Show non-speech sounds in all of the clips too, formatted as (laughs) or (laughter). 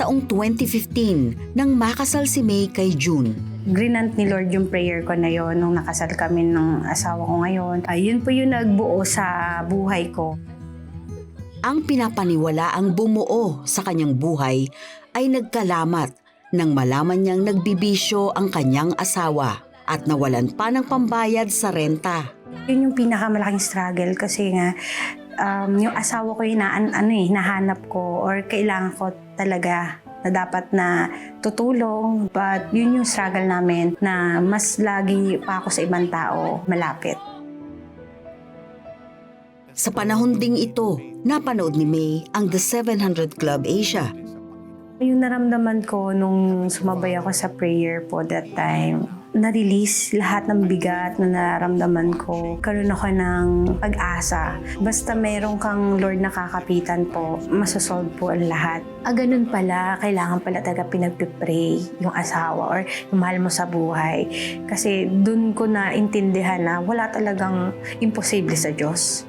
taong 2015 nang makasal si May kay June. Grinant ni Lord yung prayer ko na yon nung nakasal kami ng asawa ko ngayon. Ayun po yung nagbuo sa buhay ko. Ang pinapaniwala ang bumuo sa kanyang buhay ay nagkalamat nang malaman niyang nagbibisyo ang kanyang asawa at nawalan pa ng pambayad sa renta. Yun yung pinakamalaking struggle kasi nga um, yung asawa ko yung na, ano eh, nahanap ko or kailangan ko talaga na dapat na tutulong. But yun yung struggle namin na mas lagi pa ako sa ibang tao malapit. Sa panahon ding ito, napanood ni May ang The 700 Club Asia. Yung naramdaman ko nung sumabay ako sa prayer po that time, na-release lahat ng bigat na nararamdaman ko. Karoon ako ng pag-asa. Basta mayroon kang Lord na kakapitan po, masosolve po ang lahat. Ah, ganun pala, kailangan pala talaga pinagpipray yung asawa or yung mahal mo sa buhay. Kasi dun ko na intindihan na wala talagang imposible sa Diyos.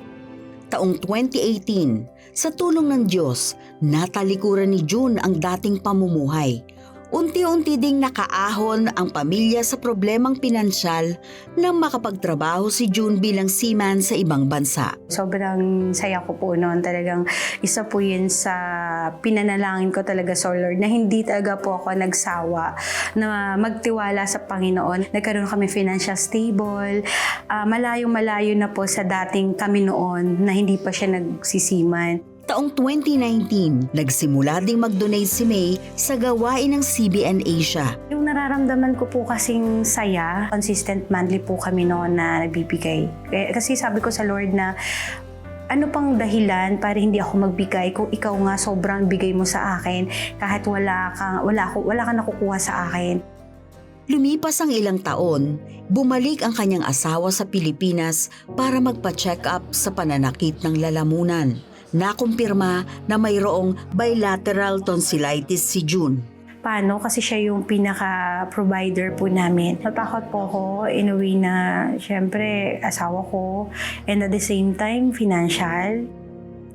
Taong 2018, sa tulong ng Diyos, natalikuran ni June ang dating pamumuhay. Unti-unti ding nakaahon ang pamilya sa problemang pinansyal nang makapagtrabaho si June bilang seaman sa ibang bansa. Sobrang saya ko po noon. Talagang isa po yun sa pinanalangin ko talaga sa Lord na hindi talaga po ako nagsawa na magtiwala sa Panginoon. Nagkaroon kami financial stable. Ah, malayong-malayo na po sa dating kami noon na hindi pa siya nagsisiman. Taong 2019, nagsimula ding mag-donate si May sa gawain ng CBN Asia. Yung nararamdaman ko po kasing saya, consistent monthly po kami noon na nagbibigay. Eh, Kasi sabi ko sa Lord na ano pang dahilan para hindi ako magbigay kung ikaw nga sobrang bigay mo sa akin kahit wala ka wala ako wala ka nakukuha sa akin. Lumipas ang ilang taon, bumalik ang kanyang asawa sa Pilipinas para magpa-check up sa pananakit ng lalamunan. Nakumpirma na mayroong bilateral tonsillitis si June. Paano? Kasi siya yung pinaka-provider po namin. Natakot po ako in a way na, syempre, asawa ko. And at the same time, financial.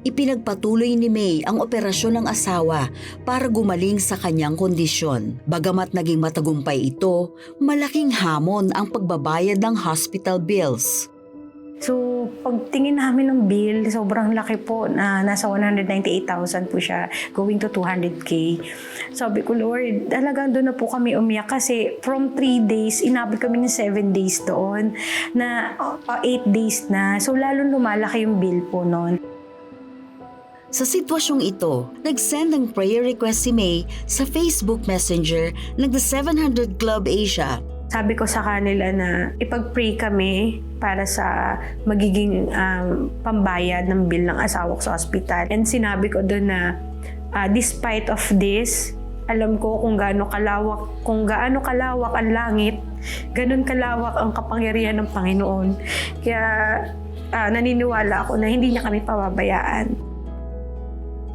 Ipinagpatuloy ni May ang operasyon ng asawa para gumaling sa kanyang kondisyon. Bagamat naging matagumpay ito, malaking hamon ang pagbabayad ng hospital bills. So, pagtingin namin ng bill, sobrang laki po na nasa 198,000 po siya, going to 200K. Sabi ko, Lord, talagang doon na po kami umiyak kasi from 3 days, inabot kami ng 7 days doon, na 8 days na. So, lalo lumalaki yung bill po noon. Sa sitwasyong ito, nag-send ng prayer request si May sa Facebook Messenger ng The 700 Club Asia. Sabi ko sa kanila na ipag-pray kami para sa magiging um, pambayad ng bill ng asawa ko sa ospital. And sinabi ko doon na ah, despite of this, alam ko kung gaano kalawak, kung gaano kalawak ang langit, ganun kalawak ang kapangyarihan ng Panginoon. Kaya ah, naniniwala ako na hindi niya kami pababayaan.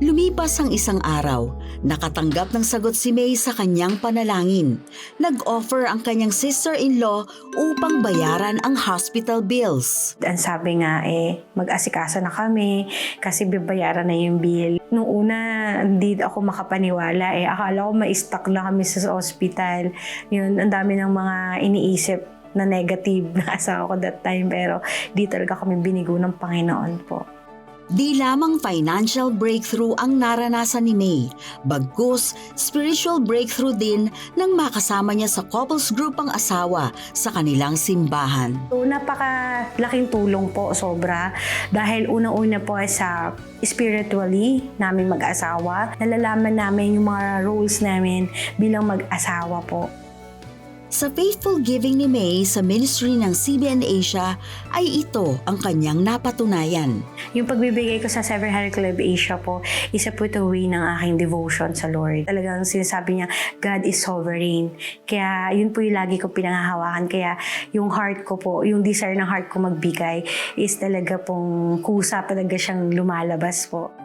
Lumipas ang isang araw, nakatanggap ng sagot si May sa kanyang panalangin. Nag-offer ang kanyang sister-in-law upang bayaran ang hospital bills. Ang sabi nga eh, mag-asikaso na kami kasi bibayaran na yung bill. Nung una, hindi ako makapaniwala eh. Akala ko ma-stuck na kami sa ospital. Yun, ang dami ng mga iniisip na negative na (laughs) asawa ko that time pero di talaga kami binigo ng Panginoon po. Di lamang financial breakthrough ang naranasan ni May, bagkus spiritual breakthrough din nang makasama niya sa couples group ang asawa sa kanilang simbahan. So, napakalaking tulong po, sobra. Dahil unang-una po ay sa spiritually namin mag-asawa, nalalaman namin yung mga roles namin bilang mag-asawa po. Sa faithful giving ni May sa ministry ng CBN Asia ay ito ang kanyang napatunayan. Yung pagbibigay ko sa 700 Club Asia po, isa po ito way ng aking devotion sa Lord. Talagang sinasabi niya, God is sovereign. Kaya yun po yung lagi ko pinangahawakan. Kaya yung heart ko po, yung desire ng heart ko magbigay is talaga pong kusa talaga siyang lumalabas po.